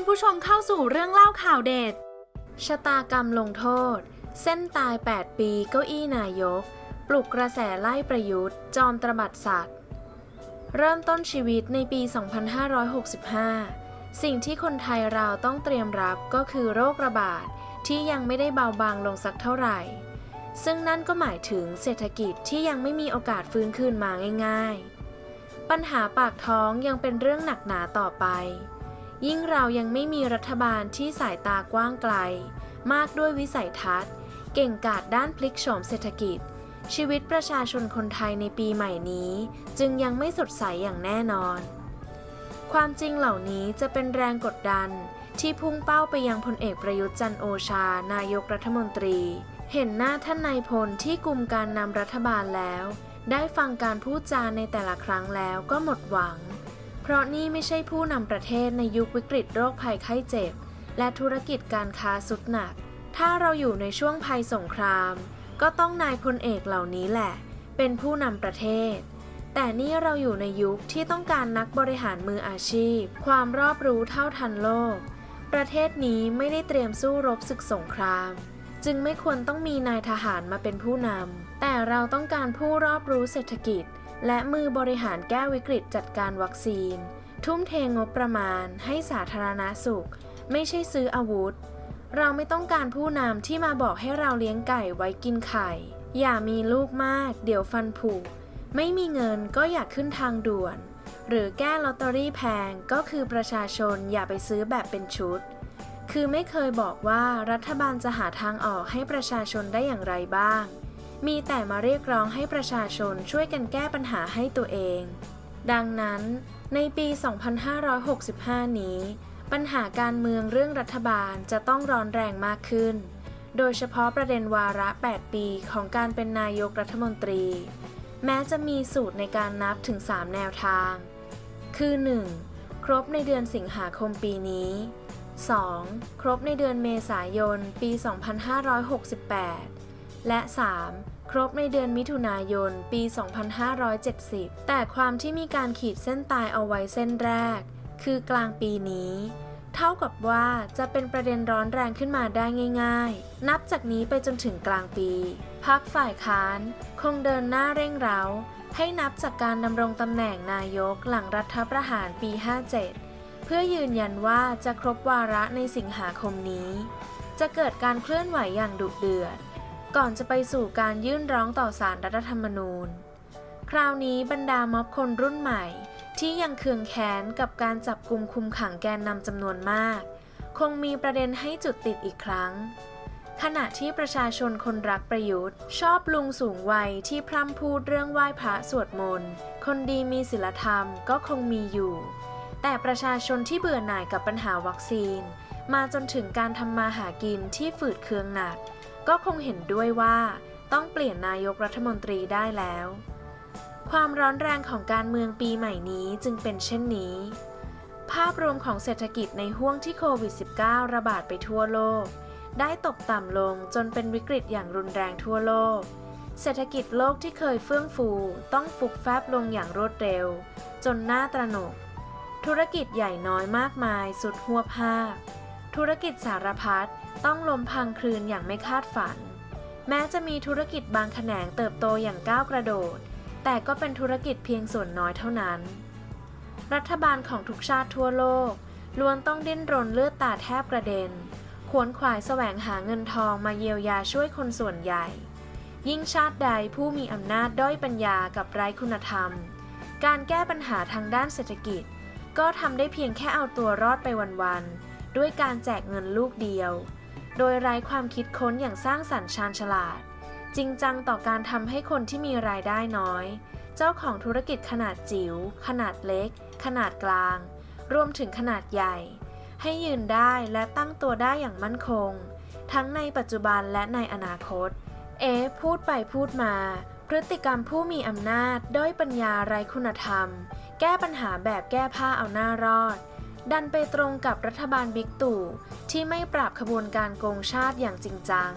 คุณผู้ชมเข้าสู่เรื่องเล่าข่าวเด็ด ชะตากรรมลงโทษ เส้นตาย 8 ปีเก้าอี้นายก ปลุกกระแสไล่ประยุทธ์ จอมตระบัดสัตว์ เริ่มต้นชีวิตในปี 2565 สิ่งที่คนไทยเราต้องเตรียมรับก็คือโรคระบาดที่ยังไม่ได้เบาบางลงสักเท่าไหร่ ซึ่งนั่นก็หมายถึงเศรษฐกิจที่ยังไม่มีโอกาสฟื้นคืนมาง่าย ๆ ปัญหาปากท้องยังเป็นเรื่องหนักหนาต่อไป ยิ่งเรายังไม่มีรัฐบาลที่สายตากว้างไกล มากด้วยวิสัยทัศน์ เก่งกาจด้านพลิกโฉมเศรษฐกิจ ชีวิตประชาชนคนไทยในปีใหม่นี้ จึงยังไม่สดใสอย่างแน่นอน ความจริงเหล่านี้จะเป็นแรงกดดันที่พุ่งเป้าไปยังพลเอกประยุทธ์จันโอชา นายกรัฐมนตรี เห็นหน้าท่านนายพลที่กลุ่มการนำรัฐบาลแล้ว ได้ฟังการพูดจาในแต่ละครั้งแล้วก็หมดหวัง เพราะนี่ไม่ใช่ผู้นำประเทศในยุควิกฤตโรคภัยไข้เจ็บ และธุรกิจการค้าสุดหนัก ถ้าเราอยู่ในช่วงภัยสงคราม ก็ต้องนายพลเอกเหล่านี้แหละ เป็นผู้นำประเทศ แต่นี่เราอยู่ในยุคที่ต้องการนักบริหารมืออาชีพ ความรอบรู้เท่าทันโลก ประเทศนี้ไม่ได้เตรียมสู้รบศึกสงคราม จึงไม่ควรต้องมีนายทหารมาเป็นผู้นำแต่เราต้องการผู้รอบรู้เศรษฐกิจ และมือบริหารแก้วิกฤตจัดการวัคซีน ทุ่มเทงบประมาณให้สาธารณสุข ไม่ใช่ซื้ออาวุธ เราไม่ต้องการผู้นำที่มาบอกให้เราเลี้ยงไก่ไว้กินไข่ อย่ามีลูกมาก เดี๋ยวฟันผุไม่มีเงินก็อย่าขึ้นทางด่วน หรือแก้ลอตเตอรี่แพงก็คือประชาชนอย่าไปซื้อแบบเป็นชุด คือไม่เคยบอกว่ารัฐบาลจะหาทางออกให้ประชาชนได้อย่างไรบ้าง มีแต่มาเรียกร้องให้ประชาชนช่วยกันแก้ปัญหาให้ตัวเอง ดังนั้น ในปี 2565 นี้ ปัญหาการเมืองเรื่องรัฐบาลจะต้องร้อนแรงมากขึ้น โดยเฉพาะประเด็นวาระ 8 ปีของการเป็นนายกรัฐมนตรี แม้จะมีสูตรในการนับถึง 3 แนวทาง คือ 1. ครบในเดือนสิงหาคมปีนี้ 2. ครบในเดือนเมษายน ปี 2568 และ 3. ครบในเดือนมิถุนายน ปี 2570 แต่ความที่มีการขีดเส้นตายเอาไว้เส้นแรก คือกลางปีนี้ เท่ากับว่าจะเป็นประเด็นร้อนแรงขึ้นมาได้ง่าย ๆ นับจากนี้ไปจนถึงกลางปี พักฝ่ายค้าน คงเดินหน้าเร่งเร้า ให้นับจากการดำรงตำแหน่งนายกหลังรัฐประหารปี 57 เพื่อยืนยันว่าจะครบวาระในสิงหาคมนี้ จะเกิดการเคลื่อนไหวอย่างดุเดือด ก่อนจะไปสู่การยื่นร้องต่อศาลรรัฐธรรมนูญ คราวนี้บรรดาม็อบคนรุ่นใหม่ ที่ยังเคืองแค้นกับการจับกลุ่มคุมขังแกนนำจำนวนมาก คงมีประเด็นให้จุดติดอีกครั้ง ขณะที่ประชาชนคนรักประยุทธ์ ชอบลุงสูงวัยที่พร่ำพูดเรื่องไหว้พระสวดมนต์คนดีมีศีลธรรมก็คงมีอยู่ แต่ประชาชนที่เบื่อหน่ายกับปัญหาวัคซีน มาจนถึงการทำมาหากินที่ฝืดเคืองหนัก ก็คงเห็นด้วยว่าต้องเปลี่ยนนายกรัฐมนตรีได้แล้ว ความร้อนแรงของการเมืองปีใหม่นี้จึงเป็นเช่นนี้ ภาพรวมของเศรษฐกิจในห่วงที่โควิด -19 ระบาดไปทั่วโลก ได้ตกต่ำลงจนเป็นวิกฤตอย่างรุนแรงทั่วโลก เศรษฐกิจโลกที่เคยเฟื่องฟูต้องฟุบแฟบลงอย่างรวดเร็ว จนน่าตระหนก ธุรกิจใหญ่น้อยมากมายสุดหัวภาค ธุรกิจสารพัดต้องล้มพังคลืนอย่างไม่คาดฝัน แม้จะมีธุรกิจบางแขนงเติบโตอย่างก้าวกระโดด แต่ก็เป็นธุรกิจเพียงส่วนน้อยเท่านั้น รัฐบาลของทุกชาติทั่วโลกล้วนต้องดิ้นรนเลือดตาแทบกระเด็น ขวนขวายแสวงหาเงินทองมาเยียวยาช่วยคนส่วนใหญ่ ยิ่งชาติใดผู้มีอำนาจด้อยปัญญากับไร้คุณธรรม การแก้ปัญหาทางด้านเศรษฐกิจ ก็ทำได้เพียงแค่เอาตัวรอดไปวันๆ ด้วยการแจกเงินลูกเดียว โดยไร้ความคิดค้นอย่างสร้างสรรค์ชาญฉลาด จริงจังต่อการทำให้คนที่มีรายได้น้อย เจ้าของธุรกิจขนาดจิ๋ว ขนาดเล็ก ขนาดกลาง รวมถึงขนาดใหญ่ ให้ยืนได้และตั้งตัวได้อย่างมั่นคง ทั้งในปัจจุบันและในอนาคต เอพูดไปพูดมา พฤติกรรมผู้มีอำนาจ ด้อยปัญญาไร้คุณธรรม แก้ปัญหาแบบแก้ผ้าเอาหน้ารอด ดันไปตรงกับรัฐบาลบิ๊กตู่ที่ไม่ปราบขบวนการโกงชาติอย่างจริงจัง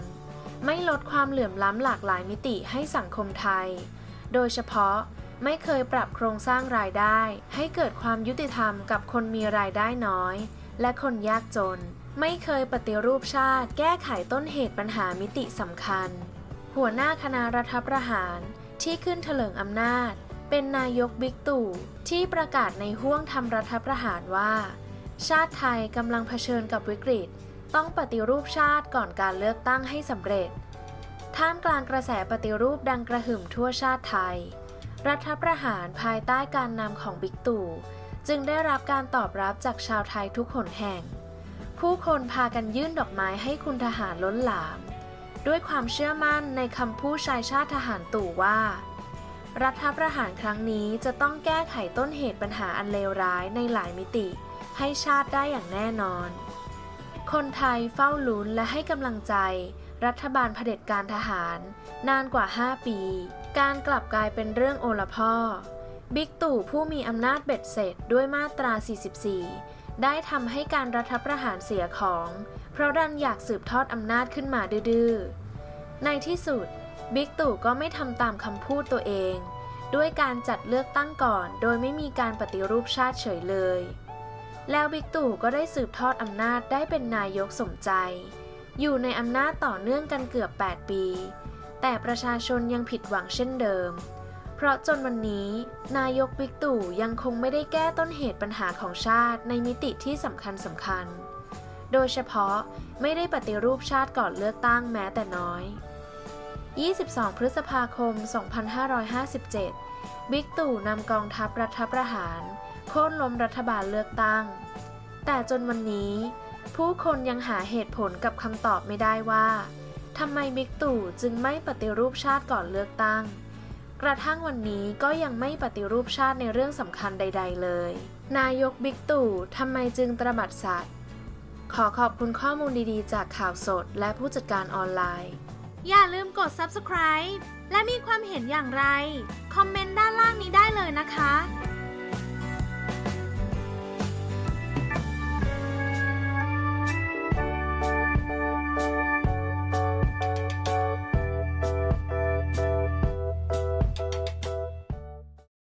ไม่ลดความเหลื่อมล้ำหลากหลายมิติให้สังคมไทย โดยเฉพาะไม่เคยปรับโครงสร้างรายได้ ให้เกิดความยุติธรรมกับคนมีรายได้น้อย และคนยากจน ไม่เคยปฏิรูปชาติ แก้ไขต้นเหตุปัญหามิติสำคัญ หัวหน้าคณะรัฐประหารที่ขึ้นเถลิงอำนาจ เป็นนายกบิ๊กตู่ที่ประกาศในห้วงทำรัฐประหารว่า ชาติไทยกำลังเผชิญกับวิกฤต ต้องปฏิรูปชาติก่อนการเลือกตั้งให้สำเร็จ ท่ามกลางกระแสปฏิรูปดังกระหึ่มทั่วชาติไทย รัฐประหารภายใต้การนำของบิ๊กตู่ จึงได้รับการตอบรับจากชาวไทยทุกหนแห่ง ผู้คนพากันยื่นดอกไม้ให้คุณทหารล้นหลาม ด้วยความเชื่อมั่นในคำพูดชายชาติทหารตู่ว่า รัฐประหารครั้งนี้จะต้องแก้ไขต้นเหตุปัญหาอันเลวร้ายในหลายมิติ ให้ชาติได้อย่างแน่นอน คนไทยเฝ้าลุ้นและให้กำลังใจ รัฐบาลเผด็จการทหาร นานกว่า 5 ปี การกลับกลายเป็นเรื่องโอละพ่อ บิ๊กตู่ผู้มีอำนาจเบ็ดเสร็จด้วยมาตรา 44 ได้ทำให้การรัฐประหารเสียของ เพราะดันอยากสืบทอดอำนาจขึ้นมาดื้อในที่สุด บิ๊กตู่ก็ไม่ทำตามคำพูดตัวเอง ด้วยการจัดเลือกตั้งก่อน โดยไม่มีการปฏิรูปชาติเฉยเลย แล้วบิ๊กตู่ก็ได้สืบทอดอำนาจได้เป็นนายกสมใจ อยู่ในอำนาจต่อเนื่องกันเกือบ 8 ปี แต่ประชาชนยังผิดหวังเช่นเดิม เพราะจนวันนี้ นายกบิ๊กตู่ยังคงไม่ได้แก้ต้นเหตุปัญหาของชาติในมิติที่สำคัญสำคัญ โดยเฉพาะไม่ได้ปฏิรูปชาติก่อนเลือกตั้งแม้แต่น้อย 22 พฤษภาคม 2557 บิ๊กตู่นำกองทัพรัฐประหาร โค่นล้มรัฐบาลเลือกตั้ง แต่จนวันนี้ ผู้คนยังหาเหตุผลกับคำตอบไม่ได้ว่าทำไมบิ๊กตู่จึงไม่ปฏิรูปชาติก่อนเลือกตั้ง กระทั่งวันนี้ก็ยังไม่ปฏิรูปชาติในเรื่องสำคัญใด ๆ เลย นายกบิ๊กตู่ทำไมจึงตระบัดสัตว์ ขอขอบคุณข้อมูลดีๆ จากข่าวสดและผู้จัดการออนไลน์ อย่าลืมกด subscribe และมีความเห็นอย่างไร คอมเมนต์ด้านล่างนี้ได้เลยนะคะ